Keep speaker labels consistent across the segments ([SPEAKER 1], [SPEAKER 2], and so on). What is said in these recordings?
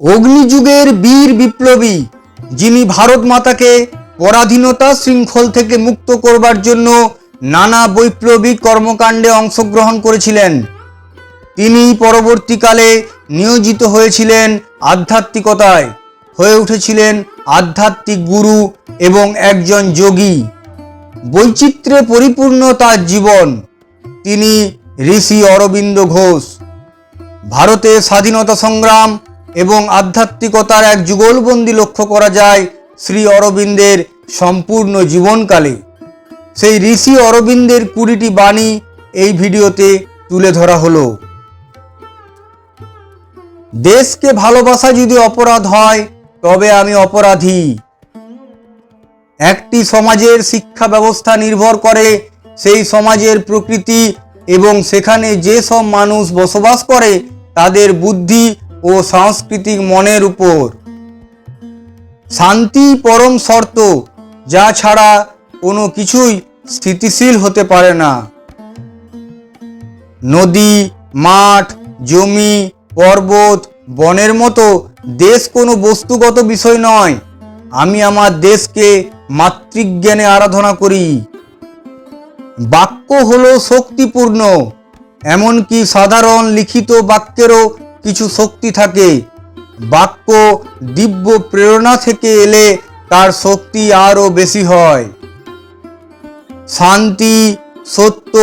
[SPEAKER 1] অগ্নিযুগের বীর বিপ্লবী, যিনি ভারত মাতাকে পরাধীনতা শৃঙ্খল থেকে মুক্ত করবার জন্য নানা বৈপ্লবিক কর্মকাণ্ডে অংশগ্রহণ করেছিলেন। তিনি পরবর্তীকালে নিয়োজিত হয়েছিলেন আধ্যাত্মিকতায়। হয়ে উঠেছিলেন আধ্যাত্মিক গুরু এবং একজন যোগী। বৈচিত্র্যে পরিপূর্ণ তার জীবন। তিনি ঋষি অরবিন্দ ঘোষ। ভারতের স্বাধীনতা সংগ্রাম এবং আধ্যাত্মিকতার এক যুগলবন্দি লক্ষ্য করা যায় শ্রী অরবিন্দের সম্পূর্ণ জীবনকালে। সেই ঋষি অরবিন্দের কুড়িটি বাণী এই ভিডিওতে তুলে ধরা হলো। দেশকে ভালোবাসা যদি অপরাধ হয়, তবে আমি অপরাধী। একটি সমাজের শিক্ষা ব্যবস্থা নির্ভর করে সেই সমাজের প্রকৃতি এবং সেখানে যে সব মানুষ বসবাস করে, তাদের বুদ্ধি ও সাংস্কৃতিক মনের উপর। শান্তি পরম শর্ত, যা ছাড়া কোনো কিছুই স্থিতিশীল হতে পারে না। নদী, মাঠ, জমি, পর্বত, বনের মতো দেশ কোনো বস্তুগত বিষয় নয়। আমি আমার দেশকে মাতৃজ্ঞানে আরাধনা করি। বাক্য হলো শক্তিপূর্ণ, এমনকি সাধারণ লিখিত বাক্যেরও কিছু শক্তি থাকে। বাক্য দিব্য প্রেরণা থেকে এলে তার শক্তি আরও বেশি হয়। শান্তি, সত্য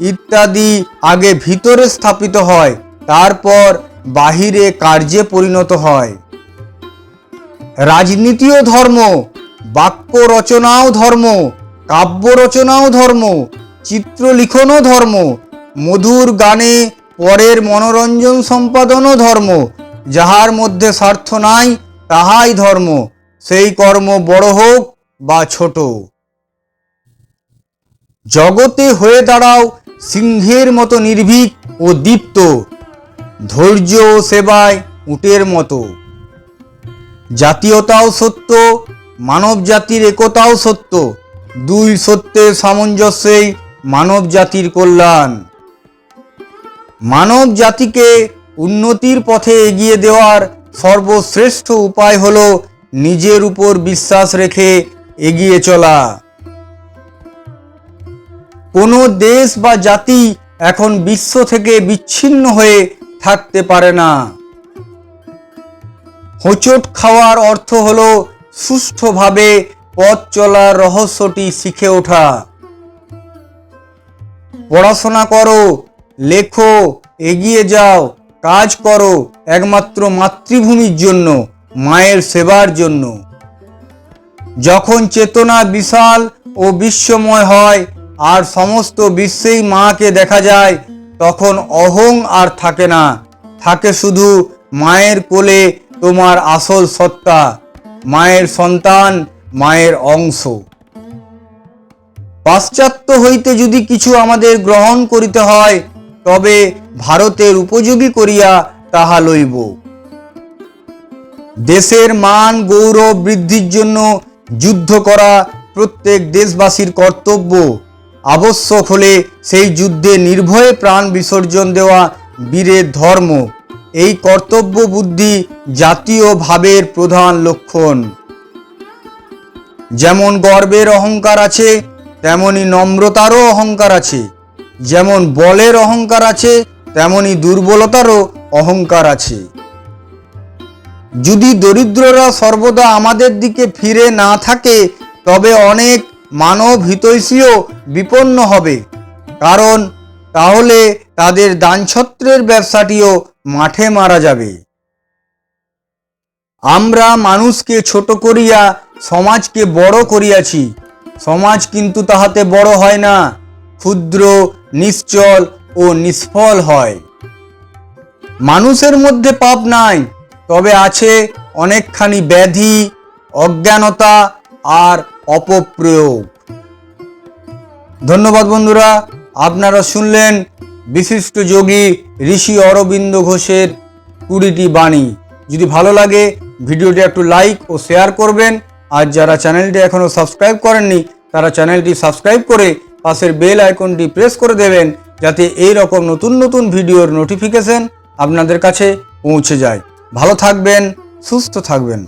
[SPEAKER 1] ইত্যাদি আগে ভিতরে স্থাপিত হয়, তারপর বাহিরে কার্যে পরিণত হয়। রাজনীতিও ধর্ম, বাক্য রচনাও ধর্ম, কাব্য রচনাও ধর্ম, চিত্রলিখনও ধর্ম, মধুর গানে পরের মনোরঞ্জন সম্পাদনও ধর্ম। যাহার মধ্যে স্বার্থ নাই, তাহাই ধর্ম। সেই কর্ম বড় হোক বা ছোট। জগতে হয়ে দাঁড়াও সিংহের মতো নির্ভীক ও দীপ্ত। ধৈর্য ও সেবায় উটের মতো। জাতীয়তাও সত্য মানব জাতির একতাও সত্য। দুই সত্যের সামঞ্জস্যেই মানব জাতির কল্যাণ। মানব জাতিকে উন্নতির পথে এগিয়ে দেওয়ার সর্বশ্রেষ্ঠ উপায় হল নিজের উপর বিশ্বাস রেখে এগিয়ে চলা। কোনো দেশ বা জাতি এখন বিশ্ব থেকে বিচ্ছিন্ন হয়ে থাকতে পারে না। হোঁচট খাওয়ার অর্থ হল সুষ্ঠুভাবে পথ চলার রহস্যটি শিখে ওঠা। পড়াশোনা করো লেখো, এগিয়ে যাও, কাজ করো একমাত্র মাতৃভূমির জন্য, মায়ের সেবার জন্য। যখন চেতনা বিশাল ও বিশ্বময় হয় আর সমস্ত বিশ্বেই মাকে দেখা যায়, তখন অহং আর থাকে না। থাকে শুধু মায়ের কোলে তোমার আসল সত্তা, মায়ের সন্তান, মায়ের অংশ। পাশ্চাত্য হইতে যদি কিছু আমাদের গ্রহণ করিতে হয় তবে ভারতের উপযোগী করিয়া তাহা লইব। দেশের মান গৌরব বৃদ্ধির জন্য যুদ্ধ করা প্রত্যেক দেশবাসীর কর্তব্য। আবশ্যক হলে সেই যুদ্ধে নির্ভয়ে প্রাণ বিসর্জন দেওয়া বীরের ধর্ম। এই কর্তব্য বুদ্ধি জাতীয় ভাবের প্রধান লক্ষণ। যেমন গর্বের অহংকার আছে, তেমনি নম্রতারও অহংকার আছে। যেমন বলের অহংকার আছে, তেমনি দুর্বলতারও অহংকার আছে। যদি দরিদ্ররা সর্বদা আমাদের দিকে ফিরে না থাকে, তবে অনেক মানব হিতৈষীও বিপন্ন হবে। কারণ তাহলে তাদের দানছত্রের ব্যবসাটিও মাঠে মারা যাবে। আমরা মানুষকে ছোট করিয়া সমাজকে বড় করিয়াছি। সমাজ কিন্তু তাহাতে বড় হয় না। ক্ষুদ্র নিশ্চল ও নিষ্ফল হয়। মানুষের মধ্যে পাপ নাই, তবে আছে অনেকখানি ব্যাধি, অজ্ঞানতা আর অপপ্রয়োগ। ধন্যবাদ বন্ধুরা, আপনারা শুনলেন বিশিষ্ট যোগী ঋষি অরবিন্দ ঘোষের কুড়িটি বাণী। যদি ভালো লাগে, ভিডিওটি একটু লাইক ও শেয়ার করবেন। আর যারা চ্যানেলটি এখনও সাবস্ক্রাইব করেননি, তারা চ্যানেলটি সাবস্ক্রাইব করে পাশের বেল আইকনটি প্রেস করে দেবেন যাতে এই রকম নতুন নতুন ভিডিওর নোটিফিকেশন আপনাদের কাছে পৌঁছে যায়। ভালো থাকবেন, সুস্থ থাকবেন।